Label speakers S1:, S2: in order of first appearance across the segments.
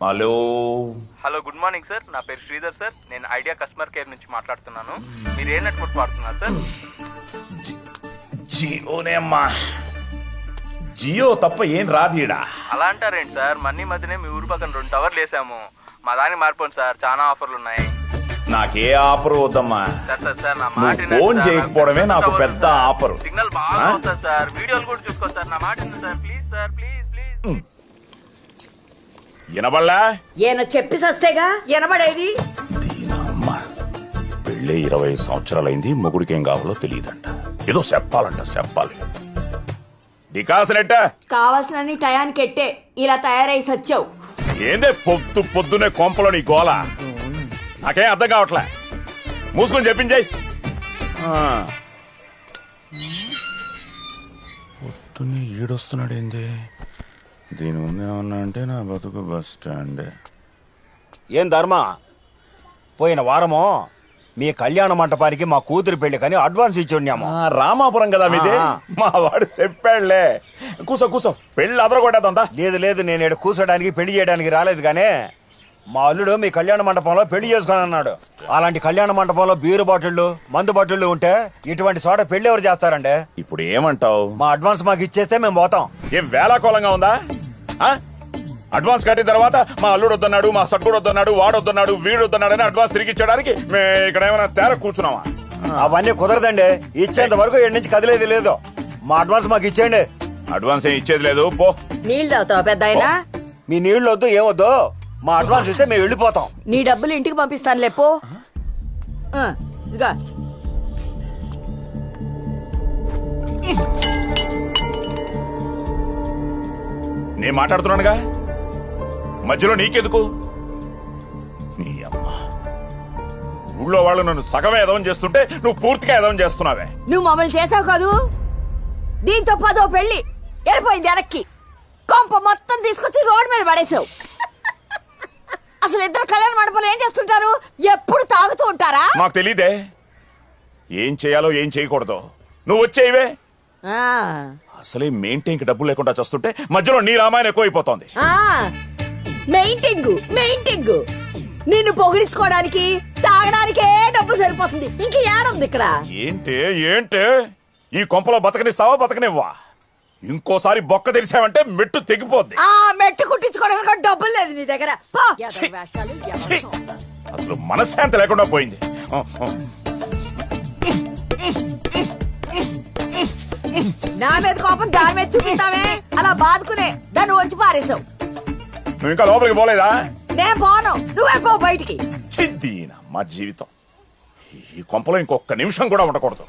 S1: Hello.
S2: Hello good morning sir. నా పేరు Sridhar sir. నేను ఐడియా కస్టమర్ కేర్ నుంచి మాట్లాడుతున్నాను. మీరు ఏ నెట్వర్క్ వాడుతున్నారు సార్?
S1: జియోనే అమ్మా. జియో తప్ప ఏం రాదీడా
S2: అలా అంటారేంటి సార్? మన్నీ మధ్యనే మీ ఊరు పక్కన రెండు టవర్లు వేసాము. మా దానికి మారిపోండి సార్. చాలా ఆఫర్లు ఉన్నాయి.
S1: నాకే ఆఫర్ వద్దమ్మా.
S2: సార్ సార్ సార్ నా
S1: నువ్వు
S2: మాట వినండి
S1: ఫోన్
S2: సార్.
S1: చేయకపోవడమే నాకు పెద్ద. ఆఫరు.
S2: సిగ్నల్ బాగా
S1: ఆ?
S2: వస్తుంది సార్. వీడియోలు కూడా చూసుకోండి సార్. నా మాట వినండి sir. Please sir please please
S1: వినబడలా?
S3: ఈయన చెప్పి సస్తేగా? ఎనబడేది
S1: దీనమ్మ పెళ్ళి ఇరవై సంవత్సరాలైంది మొగుడికి ఏం కావాలో తెలియదంట. ఏదో చెప్పాలంట చెప్పాలి. డికాసనెట్ట
S3: కావాల్సినన్ని టయానికి ఎట్టే ఇలా తయారై సచ్చావు.
S1: ఏందే పొద్దు పొద్దునే కొంపలో నీ గోల? నాకేం అర్థం కావట్లే. మూసుకొని చెప్పించాయి. పొద్దున్నే ఈడొస్తున్నాడు ఏంది దీని ముందు ఏమన్నా అంటే నా బతుకు బస్ స్టాండ్.
S4: ఏం ధర్మ? పోయిన వారము మీ కళ్యాణ మంటపానికి మా కూతురు పెళ్ళి కానీ అడ్వాన్స్ ఇచ్చి ఉన్నాము
S1: రామాపురం కదా మీది?
S4: ఆ.
S1: మా వాడు చెప్పాడులే. కూసో కూసో. పెళ్ళి అదరగొట్టేద్దా
S4: లేదు లేదు నేను ఇక్కడ కూర్చోడానికి పెళ్ళి చేయడానికి రాలేదు కానీ మా అల్లుడు మీ కళ్యాణ మండపంలో పెళ్ళి చేసుకొని అన్నాడు అలాంటి కళ్యాణ మండపంలో బీరు బాటిళ్ళు మందు బాటిళ్ళు ఉంటే ఇటువంటి చోట పెళ్ళి ఎవరు చేస్తారండి?
S1: ఇప్పుడు ఏమంటావు?
S4: మా అడ్వాన్స్ మాకు ఇచ్చేస్తే మేము పోతాం.
S1: ఏం వేలాకోలంగా ఉందా? ఆ? అడ్వాన్స్ కట్టిన తర్వాత మా అల్లుడు వద్దన్నాడు మా సట్టుడు వద్దన్నాడు వాడు వద్దన్నాడు వీడు వద్దన్నాడు అని అడ్వాన్స్ తిరిగి ఇచ్చడానికి మే ఇక్కడ ఏమైనా తేర కూర్చున్నావా?
S4: అవన్నీ కుదరదండి. ఇచ్చేంత వరకు ఇక్కడి నుంచి కదిలేదు లేదు. మా అడ్వాన్స్ మాకు ఇచ్చేయండి.
S1: అడ్వాన్స్ ఏం ఇచ్చేది లేదు పో.
S3: నీళ్ళు తాగుతావు పెద్ద ఆయన
S4: మీ నీళ్ళు వద్దు ఏమొద్దు మా అడ్వాన్స్ ఇస్తే మేము వెళ్ళిపోతాం.
S3: నీ డబ్బులు ఇంటికి పంపిస్తాను లేపో ఇదిగా.
S1: నేను మాట్లాడుతున్నానుగా? మధ్యలో నీకెందుకు? నీ అమ్మ. ఊళ్ళో వాళ్ళు నన్ను సగమే ఎదవం చేస్తుంటే నువ్వు పూర్తిగా ఎదవం చేస్తున్నావే.
S3: నువ్వు మమ్మల్ని చేసావు కాదు? దీంతో పదో పెళ్ళి వెళ్ళిపోయింది వెనక్కి. కొంప మొత్తం తీసుకొచ్చి రోడ్డు మీద పడేసావు. అసలు ఇద్దరు కళ్యాణ మండపంలో ఏం చేస్తుంటారు? ఎప్పుడు తాగుతూ ఉంటారా?
S1: మాకు తెలియదే ఏం చేయాలో ఏం చేయకూడదు. నువ్వు వచ్చేయివే.
S3: ఆ,
S1: అసలే మెయింటైన్కి డబ్బులు లేకుండా చేస్తుంటే మధ్యలో నీ రామాయణం ఎక్కువైపోతోంది.
S3: ఆ, మెయింటింగ్ మెయింటింగ్ నిన్ను పొగిడించుకోవడానికి తాగడానికే డబ్బు సరిపోతుంది. ఇంక ఏడుంది ఇక్కడ.
S1: ఏంటే ఏంటే? ఈ కొంపలో బతకనిస్తావా బతకనివ్వా? ఇంకోసారి బొక్క తెరిచావంటే మెట్టు తెగిపోద్ది.
S3: ఆ మెట్టు కుట్టించుకోవడానికి డబ్బులు లేదు నీ దగ్గర. పో. ఎవరి
S1: ఛీ!
S3: వేషాలు, ఎవరి
S1: ఛీ!
S3: సంసారం.
S1: అసలు మనశ్శాంతి లేకుండా పోయింది. ఆ, ఆ.
S3: నా మీద కోపం దాని మీద చూపిస్తావే? అలా బాదుకునే. దాన్ని వచ్చి పారేసావు.
S1: నువ్వు ఇంకా లోపలికి పోలేదా?
S3: నేను పోను. నువ్వే పో బయటికి.
S1: చిద్దీన మా జీవితం. ఈ కొంపలో ఇంకొక నిమిషం కూడా ఉండకూడదు.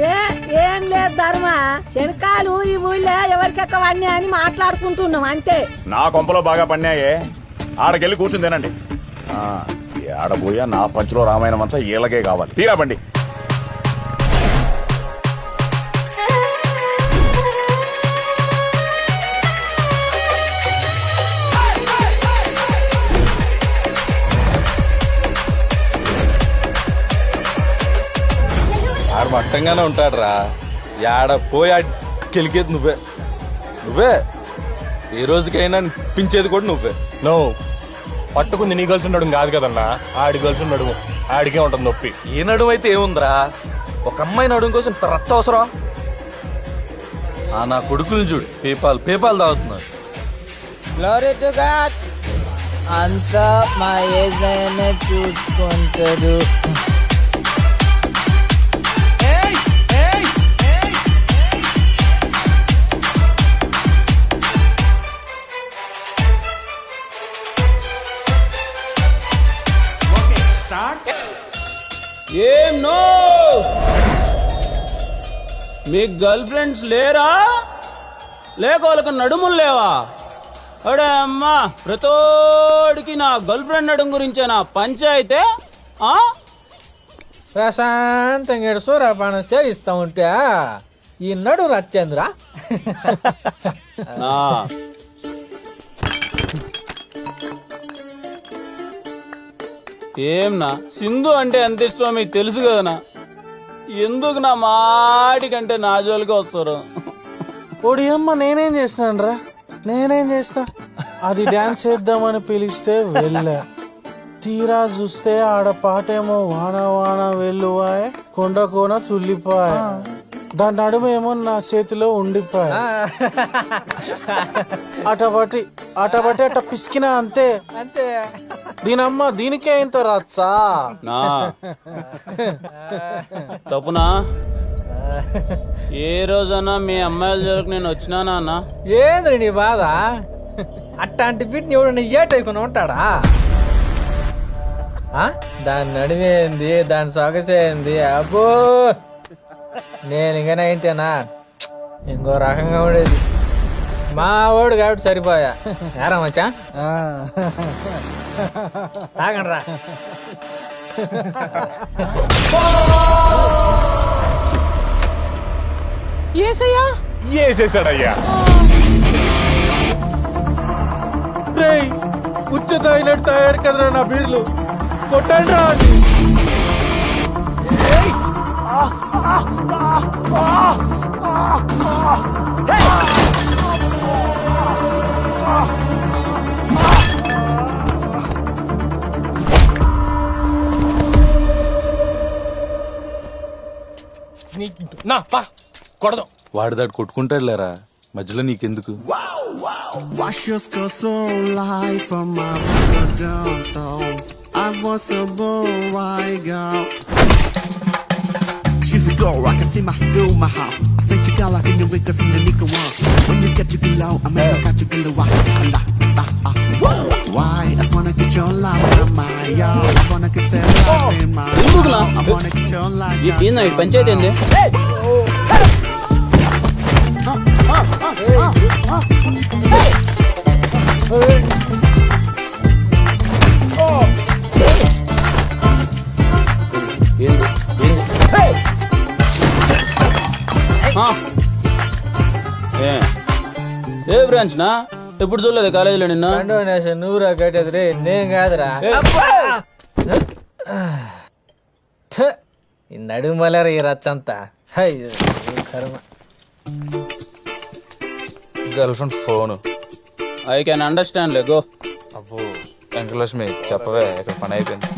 S5: ఏ ఏం లేదు ధర్మ. శనకాలు ఈ ఊళ్ళో ఎవరికెక్క ఎవరికెక్కవన్నీ అని మాట్లాడుకుంటున్నాం అంతే.
S1: నా కొంపలో బాగా పడినాయే. ఆడకెళ్ళి కూర్చుని ఆడబోయా నా పంచులో రామాయణం అంతా ఈలగే కావాలి. తీరా బండి.
S6: ఆడు మట్టంగానే ఉంటాడు రా యాడ పోయి ఆడి గెలికేది నువ్వే. నువ్వే? ఏ రోజుకైనా పించేది కూడా నువ్వే.
S7: నో. పట్టుకుంది నీ గర్ల్స్ ఉండడం కాదు కదన్నా. ఆడి గర్ల్స్ ఉండడం ఆడికే ఉంటుంది నొప్పి.
S6: ఏ నడుము అయితే ఏముందిరా? ఒక అమ్మాయి నడుము కోసం ఇంత రచ్చ అవసరం. ఆ నా కొడుకులు చూడు. పేపాల్ పేపాల్ తాగుతున్నారు
S8: గ్లోరీ టు గాడ్ అంతా మా ఏజైనా చూసుకుంటారు
S9: మీ గర్ల్ ఫ్రెండ్స్ లేరా? లేక వాళ్ళకి నడుములు లేవా? అడే అమ్మా ప్రతోడికి నా గర్ల్ ఫ్రెండ్ నడుము గురించే నా పంచాయితే ఆ?
S8: ప్రశాంతంగా సూర్యపానం సేవిస్తా ఉంటే ఈ నడు రచ్చేంద్రా.
S9: ఏం నా? సింధు అంటే ఎంత ఇష్టమో మీకు తెలుసు కదనా ఎందుకు నా మాటికంటే నా జోలికి వస్తారు?
S6: ఓడి అమ్మ నేనేం చేసినాను రా నేనేం చేసిన అది డాన్స్ చేద్దామని పిలిస్తే వెళ్ళా. తీరా చూస్తే ఆడ పాటేమో వాన వాన వెల్లువాయ్ కొండ కోన తుల్లిపాయ్. దాని నడుమేమో నా చేతిలో ఉండిపోయా అటబట్టి అటబట్టి అట పిసికినా అంతే.
S8: అంతే.
S6: దీనమ్మ దీనికే ఇంత రచ్చా?
S9: నా. తప్పునా? ఏ రోజన్నా మీ అమ్మాయిల జోలికి నేను వచ్చినానా అన్న
S8: ఏంద్రి నీ బాధ? అట్లాంటి బిడ్ని ఎవడన్నా ఏటైకుని ఉంటాడా? ఆ? దాని నడివేంది దాని సొగసేంది అబ్బో! నేను ఇంకా నైంటేనా ఇంకో రకంగా ఉండేది. మా వాడు కాబట్టి సరిపోయా. ఏరా మచ్చా? తాగండి రా
S5: ఏసయ్యా?
S1: వేసేసాడయ్యా
S6: రేయ్ ఉచ్చ తాగినట్టు తయారు కదరా నా బీర్లు. కొట్టండి రా
S7: నీ- నా పా కొడదాం
S6: వాడు దాడు కొట్టుకుంటాడు లేరా మధ్యలో నీకెందుకు
S10: from my downtown. I was a boy, girl. She's girl, I can see my through my house. I think you got like in the wickers in the nickel one. When you get to get low, I mean, I got to get low. La, la, ah. Why? I just wanna get your life in my yard. I wanna get that life in my
S9: ఎందుకులా?
S10: I wanna get your life.
S9: ఈ- ఏందా ఈ పంచాయతీ ఏంది ఏంది? ఏ ఏ branch నా ఎప్పుడు చూడలేదు కాలేజీలో నిన్న
S8: డొనేషన్ నువ్వురా కట్టేది రే నేను కాదురా థ, ఈ నడుము మలరా ఈ రచ్చంతా అయ్యో ఈ కర్మ
S6: girl friend phone
S9: I can understand లే గో
S6: అబ్బో వెంకటలక్ష్మి చెప్పవే ఇక్కడ పని అయిపోయింది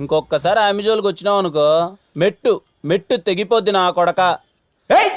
S9: ఇంకొకసారి ఆమె వచ్చినావు అనుకో మెట్టు మెట్టు తెగిపోద్ది నా కొడక. ఏయ్!